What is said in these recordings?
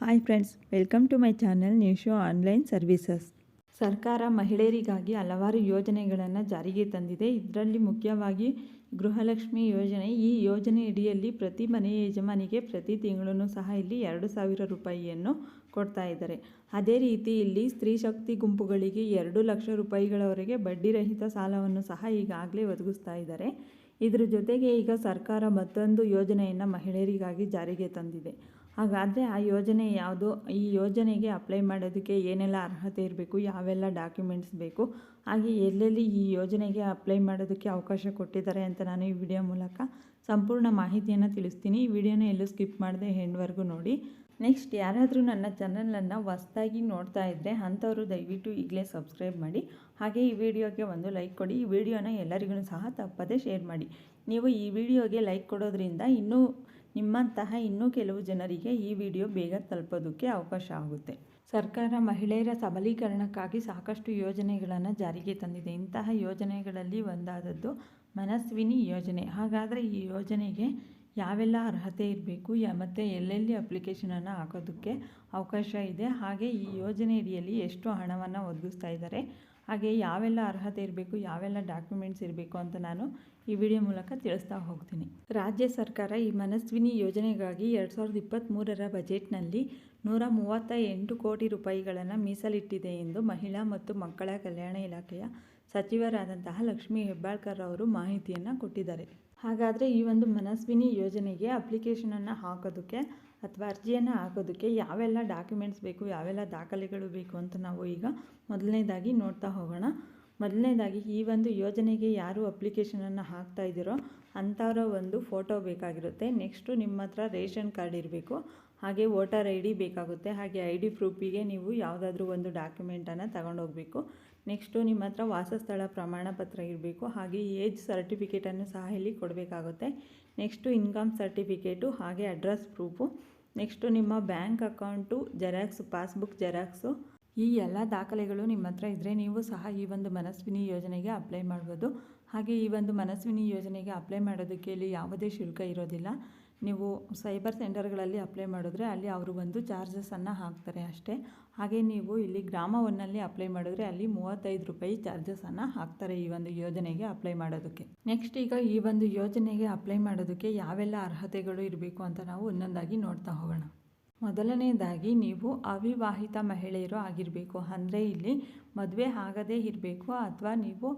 Hi friends welcome to my channel ನ್ಯೂಶೋ online services ಸರ್ಕಾರ ಮಹಿಳೆಯರಿಗಾಗಿ ಹಲವಾರು ಯೋಜನೆಗಳನ್ನು ಜಾರಿಗೆ ತಂದಿದೆ. ಇದರಲ್ಲಿ ಮುಖ್ಯವಾಗಿ ಗೃಹಲಕ್ಷ್ಮಿ ಯೋಜನೆ. ಈ ಯೋಜನೆಯಡಿಯಲ್ಲಿ ಪ್ರತಿ ಮನೆಯ ಯಜಮಾನಿಗೆ ಪ್ರತಿ ತಿಂಗಳೂ ಸಹ ಇಲ್ಲಿ ಎರಡು ಸಾವಿರ ರೂಪಾಯಿಯನ್ನು ಕೊಡ್ತಾ ಇದ್ದಾರೆ. ಅದೇ ರೀತಿ ಇಲ್ಲಿ ಸ್ತ್ರೀ ಶಕ್ತಿ ಗುಂಪುಗಳಿಗೆ ಎರಡು ಲಕ್ಷ ರೂಪಾಯಿಗಳವರೆಗೆ ಬಡ್ಡಿರಹಿತ ಸಾಲವನ್ನು ಸಹ ಈಗಾಗಲೇ ಒದಗಿಸ್ತಾ ಇದ್ದಾರೆ. ಇದರ ಜೊತೆಗೆ ಈಗ ಸರ್ಕಾರ ಮತ್ತೊಂದು ಯೋಜನೆಯನ್ನು ಮಹಿಳೆಯರಿಗಾಗಿ ಜಾರಿಗೆ ತಂದಿದೆ. ಹಾಗಾದರೆ ಆ ಯೋಜನೆ ಯಾವುದು? ಈ ಯೋಜನೆಗೆ ಅಪ್ಲೈ ಮಾಡೋದಕ್ಕೆ ಏನೆಲ್ಲ ಅರ್ಹತೆ ಇರಬೇಕು? ಯಾವೆಲ್ಲ ಡಾಕ್ಯುಮೆಂಟ್ಸ್ ಬೇಕು? ಹಾಗೆ ಎಲ್ಲೆಲ್ಲಿ ಈ ಯೋಜನೆಗೆ ಅಪ್ಲೈ ಮಾಡೋದಕ್ಕೆ ಅವಕಾಶ ಕೊಟ್ಟಿದ್ದಾರೆ ಅಂತ ನಾನು ಈ ವಿಡಿಯೋ ಮೂಲಕ ಸಂಪೂರ್ಣ ಮಾಹಿತಿಯನ್ನು ತಿಳಿಸ್ತೀನಿ. ಈ ವಿಡಿಯೋನ ಎಲ್ಲೂ ಸ್ಕಿಪ್ ಮಾಡದೆ ಹೆಂಡ್ವರೆಗೂ ನೋಡಿ. ನೆಕ್ಸ್ಟ್ ಯಾರಾದರೂ ನನ್ನ ಚಾನಲನ್ನು ಹೊಸ್ದಾಗಿ ನೋಡ್ತಾ ಇದ್ದರೆ ಅಂಥವರು ದಯವಿಟ್ಟು ಈಗಲೇ ಸಬ್ಸ್ಕ್ರೈಬ್ ಮಾಡಿ. ಹಾಗೆ ಈ ವಿಡಿಯೋಗೆ ಒಂದು ಲೈಕ್ ಕೊಡಿ. ಈ ವಿಡಿಯೋನ ಎಲ್ಲರಿಗೂ ಸಹ ತಪ್ಪದೇ ಶೇರ್ ಮಾಡಿ. ನೀವು ಈ ವಿಡಿಯೋಗೆ ಲೈಕ್ ಕೊಡೋದ್ರಿಂದ ಇನ್ನೂ ನಿಮ್ಮಂತಹ ಇನ್ನೂ ಕೆಲವು ಜನರಿಗೆ ಈ ವಿಡಿಯೋ ಬೇಗ ತಲುಪೋದಕ್ಕೆ ಅವಕಾಶ ಆಗುತ್ತೆ. ಸರ್ಕಾರ ಮಹಿಳೆಯರ ಸಬಲೀಕರಣಕ್ಕಾಗಿ ಸಾಕಷ್ಟು ಯೋಜನೆಗಳನ್ನು ಜಾರಿಗೆ ತಂದಿದೆ. ಇಂತಹ ಯೋಜನೆಗಳಲ್ಲಿ ಒಂದಾದದ್ದು ಮನಸ್ವಿನಿ ಯೋಜನೆ. ಹಾಗಾದರೆ ಈ ಯೋಜನೆಗೆ ಯಾವೆಲ್ಲ ಅರ್ಹತೆ ಇರಬೇಕು, ಯಾ, ಮತ್ತು ಎಲ್ಲೆಲ್ಲಿ ಅಪ್ಲಿಕೇಶನನ್ನು ಹಾಕೋದಕ್ಕೆ ಅವಕಾಶ ಇದೆ, ಹಾಗೆ ಈ ಯೋಜನೆ ಅಡಿಯಲ್ಲಿ ಎಷ್ಟು ಹಣವನ್ನು ಒದಗಿಸ್ತಾ ಇದ್ದಾರೆ, ಹಾಗೆ ಯಾವೆಲ್ಲ ಅರ್ಹತೆ ಇರಬೇಕು, ಯಾವೆಲ್ಲ ಡಾಕ್ಯುಮೆಂಟ್ಸ್ ಇರಬೇಕು ಅಂತ ನಾನು ಈ ವಿಡಿಯೋ ಮೂಲಕ ತಿಳಿಸ್ತಾ ಹೋಗ್ತೀನಿ. ರಾಜ್ಯ ಸರ್ಕಾರ ಈ ಮನಸ್ವಿನಿ ಯೋಜನೆಗಾಗಿ ಎರಡು ಸಾವಿರದ ಇಪ್ಪತ್ತ್ಮೂರರ ಬಜೆಟ್ನಲ್ಲಿ ನೂರ ಮೂವತ್ತ ಎಂಟು ಕೋಟಿ ರೂಪಾಯಿಗಳನ್ನು ಮೀಸಲಿಟ್ಟಿದೆ ಎಂದು ಮಹಿಳಾ ಮತ್ತು ಮಕ್ಕಳ ಕಲ್ಯಾಣ ಇಲಾಖೆಯ ಸಚಿವರಾದಂತಹ ಲಕ್ಷ್ಮೀ ಹೆಬ್ಬಾಳ್ಕರ್ ಅವರು ಮಾಹಿತಿಯನ್ನು ಕೊಟ್ಟಿದ್ದಾರೆ. ಹಾಗಾದರೆ ಈ ಒಂದು ಮನಸ್ವಿನಿ ಯೋಜನೆಗೆ ಅಪ್ಲಿಕೇಶನನ್ನು ಹಾಕೋದಕ್ಕೆ ಅಥವಾ ಅರ್ಜಿಯನ್ನು ಹಾಕೋದಕ್ಕೆ ಯಾವೆಲ್ಲ ಡಾಕ್ಯುಮೆಂಟ್ಸ್ ಬೇಕು, ಯಾವೆಲ್ಲ ದಾಖಲೆಗಳು ಬೇಕು ಅಂತ ನಾವು ಈಗ ಮೊದಲನೇದಾಗಿ ನೋಡ್ತಾ ಹೋಗೋಣ. ಮೊದಲನೇದಾಗಿ ಈ ಒಂದು ಯೋಜನೆಗೆ ಯಾರು ಅಪ್ಲಿಕೇಶನನ್ನು ಹಾಕ್ತಾ ಇದ್ದೀರೋ ಅಂಥವರ ಒಂದು ಫೋಟೋ ಬೇಕಾಗಿರುತ್ತೆ. ನೆಕ್ಸ್ಟು ನಿಮ್ಮ ಹತ್ರ ರೇಷನ್ ಕಾರ್ಡ್ ಇರಬೇಕು. ಹಾಗೆ ವೋಟರ್ ಐ ಡಿ ಬೇಕಾಗುತ್ತೆ. ಹಾಗೆ ಐ ಡಿ ಪ್ರೂಫಿಗೆ ನೀವು ಯಾವುದಾದ್ರೂ ಒಂದು ಡಾಕ್ಯುಮೆಂಟನ್ನು ತಗೊಂಡೋಗಬೇಕು. ನೆಕ್ಸ್ಟು ನಿಮ್ಮ ಹತ್ರ ವಾಸಸ್ಥಳ ಪ್ರಮಾಣ ಪತ್ರ ಇರಬೇಕು. ಹಾಗೆ ಏಜ್ ಸರ್ಟಿಫಿಕೇಟನ್ನು ಸಹ ಇಲ್ಲಿ ಕೊಡಬೇಕಾಗುತ್ತೆ. ನೆಕ್ಸ್ಟು ಇನ್ಕಮ್ ಸರ್ಟಿಫಿಕೇಟು ಹಾಗೆ ಅಡ್ರೆಸ್ ಪ್ರೂಫು ನೆಕ್ಸ್ಟು ನಿಮ್ಮ bank account xerox passbook xerox ಈ ಎಲ್ಲ ದಾಖಲೆಗಳು ನಿಮ್ಮ ಹತ್ರ ಇದ್ದರೆ ನೀವು ಸಹ ಈ ಒಂದು ಮನಸ್ವಿನಿ ಯೋಜನೆಗೆ ಅಪ್ಲೈ ಮಾಡ್ಬೋದು. ಹಾಗೆ ಈ ಒಂದು ಮನಸ್ವಿನಿ ಯೋಜನೆಗೆ ಅಪ್ಲೈ ಮಾಡೋದಕ್ಕೆ ಇಲ್ಲಿ ಯಾವುದೇ ಶುಲ್ಕ ಇರೋದಿಲ್ಲ. ನೀವು ಸೈಬರ್ ಸೆಂಟರ್ಗಳಲ್ಲಿ ಅಪ್ಲೈ ಮಾಡಿದ್ರೆ ಅಲ್ಲಿ ಅವರು ಒಂದು ಚಾರ್ಜಸನ್ನು ಹಾಕ್ತಾರೆ ಅಷ್ಟೇ. ಹಾಗೆ ನೀವು ಇಲ್ಲಿ ಗ್ರಾಮ ಒನ್ನಲ್ಲಿ ಅಪ್ಲೈ ಮಾಡಿದ್ರೆ ಅಲ್ಲಿ ಮೂವತ್ತೈದು ರೂಪಾಯಿ ಚಾರ್ಜಸನ್ನು ಹಾಕ್ತಾರೆ ಈ ಒಂದು ಯೋಜನೆಗೆ ಅಪ್ಲೈ ಮಾಡೋದಕ್ಕೆ. ನೆಕ್ಸ್ಟ್ ಈಗ ಈ ಒಂದು ಯೋಜನೆಗೆ ಅಪ್ಲೈ ಮಾಡೋದಕ್ಕೆ ಯಾವೆಲ್ಲ ಅರ್ಹತೆಗಳು ಇರಬೇಕು ಅಂತ ನಾವು ಒಂದೊಂದಾಗಿ ನೋಡ್ತಾ ಹೋಗೋಣ. ಮೊದಲನೇದಾಗಿ ನೀವು ಅವಿವಾಹಿತ ಮಹಿಳೆಯರು ಆಗಿರಬೇಕು. ಅಂದರೆ ಇಲ್ಲಿ ಮದುವೆ ಆಗದೇ ಇರಬೇಕು ಅಥವಾ ನೀವು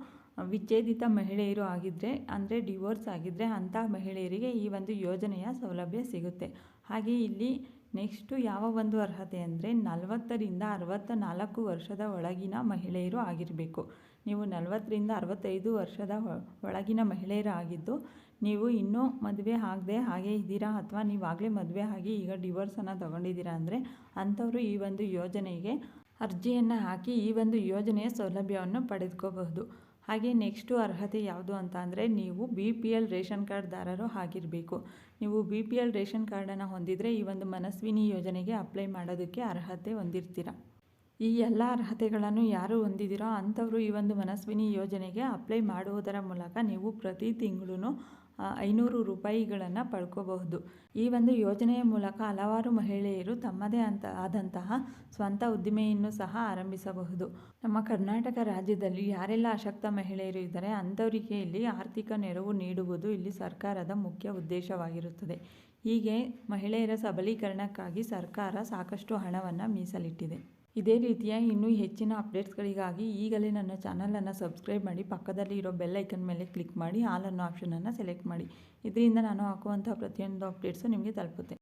ವಿಚ್ಛೇದಿತ ಮಹಿಳೆಯರು ಆಗಿದ್ದರೆ ಅಂದರೆ ಡಿವೋರ್ಸ್ ಆಗಿದ್ದರೆ ಅಂಥ ಮಹಿಳೆಯರಿಗೆ ಈ ಒಂದು ಯೋಜನೆಯ ಸೌಲಭ್ಯ ಸಿಗುತ್ತೆ. ಹಾಗೆ ಇಲ್ಲಿ ನೆಕ್ಸ್ಟು ಯಾವ ಒಂದು ಅರ್ಹತೆ ಅಂದರೆ ನಲವತ್ತರಿಂದ ಅರವತ್ತ ನಾಲ್ಕು ವರ್ಷದ ಒಳಗಿನ ಮಹಿಳೆಯರು ಆಗಿರಬೇಕು. ನೀವು ನಲವತ್ತರಿಂದ ಅರವತ್ತೈದು ವರ್ಷದ ಒಳಗಿನ ಮಹಿಳೆಯರು ಆಗಿದ್ದು ನೀವು ಇನ್ನೂ ಮದುವೆ ಆಗದೆ ಹಾಗೆ ಇದ್ದೀರಾ ಅಥವಾ ನೀವು ಆಗಲೇ ಮದುವೆ ಆಗಿ ಈಗ ಡಿವೋರ್ಸನ್ನು ತೊಗೊಂಡಿದ್ದೀರಾ ಅಂದರೆ ಅಂಥವರು ಈ ಒಂದು ಯೋಜನೆಗೆ ಅರ್ಜಿಯನ್ನು ಹಾಕಿ ಈ ಒಂದು ಯೋಜನೆಯ ಸೌಲಭ್ಯವನ್ನು ಪಡೆದುಕೋಬಹುದು. ಹಾಗೆ ನೆಕ್ಸ್ಟು ಅರ್ಹತೆ ಯಾವುದು ಅಂತ ಅಂದರೆ ನೀವು ಬಿ ಪಿ ಎಲ್ ರೇಷನ್ ಕಾರ್ಡ್ದಾರರು ಆಗಿರಬೇಕು. ನೀವು ಬಿ ಪಿ ಎಲ್ ರೇಷನ್ ಕಾರ್ಡನ್ನು ಹೊಂದಿದರೆ ಈ ಒಂದು ಮನಸ್ವಿನಿ ಯೋಜನೆಗೆ ಅಪ್ಲೈ ಮಾಡೋದಕ್ಕೆ ಅರ್ಹತೆ ಹೊಂದಿರ್ತೀರ. ಈ ಎಲ್ಲ ಅರ್ಹತೆಗಳನ್ನು ಯಾರು ಹೊಂದಿದ್ದೀರೋ ಅಂಥವರು ಈ ಒಂದು ಮನಸ್ವಿನಿ ಯೋಜನೆಗೆ ಅಪ್ಲೈ ಮಾಡುವುದರ ಮೂಲಕ ನೀವು ಪ್ರತಿ ತಿಂಗಳೂ ಐನೂರು ರೂಪಾಯಿಗಳನ್ನು ಪಡ್ಕೋಬಹುದು. ಈ ಒಂದು ಯೋಜನೆಯ ಮೂಲಕ ಹಲವಾರು ಮಹಿಳೆಯರು ತಮ್ಮದೇ ಅಂತ ಆದಂತಹ ಸ್ವಂತ ಉದ್ದಿಮೆಯನ್ನು ಸಹ ಆರಂಭಿಸಬಹುದು. ನಮ್ಮ ಕರ್ನಾಟಕ ರಾಜ್ಯದಲ್ಲಿ ಯಾರೆಲ್ಲ ಅಶಕ್ತ ಮಹಿಳೆಯರು ಇದ್ದಾರೆ ಅಂಥವರಿಗೆ ಇಲ್ಲಿ ಆರ್ಥಿಕ ನೆರವು ನೀಡುವುದು ಇಲ್ಲಿ ಸರ್ಕಾರದ ಮುಖ್ಯ ಉದ್ದೇಶವಾಗಿರುತ್ತದೆ. ಹೀಗೆ ಮಹಿಳೆಯರ ಸಬಲೀಕರಣಕ್ಕಾಗಿ ಸರ್ಕಾರ ಸಾಕಷ್ಟು ಹಣವನ್ನು ಮೀಸಲಿಟ್ಟಿದೆ. ಇದೇ ರೀತಿಯ ಇನ್ನೂ ಹೆಚ್ಚಿನ ಅಪ್ಡೇಟ್ಸ್ಗಳಿಗಾಗಿ ಈಗಲೇ ನನ್ನ ಚಾನಲನ್ನು ಸಬ್ಸ್ಕ್ರೈಬ್ ಮಾಡಿ, ಪಕ್ಕದಲ್ಲಿ ಇರೋ ಬೆಲ್ ಐಕನ್ ಮೇಲೆ ಕ್ಲಿಕ್ ಮಾಡಿ, ಆಲ್ ಅನ್ನೋ ಆಪ್ಷನನ್ನು ಸೆಲೆಕ್ಟ್ ಮಾಡಿ. ಇದರಿಂದ ನಾನು ಹಾಕುವಂಥ ಪ್ರತಿಯೊಂದು ಅಪ್ಡೇಟ್ಸು ನಿಮಗೆ ತಲುಪುತ್ತೆ.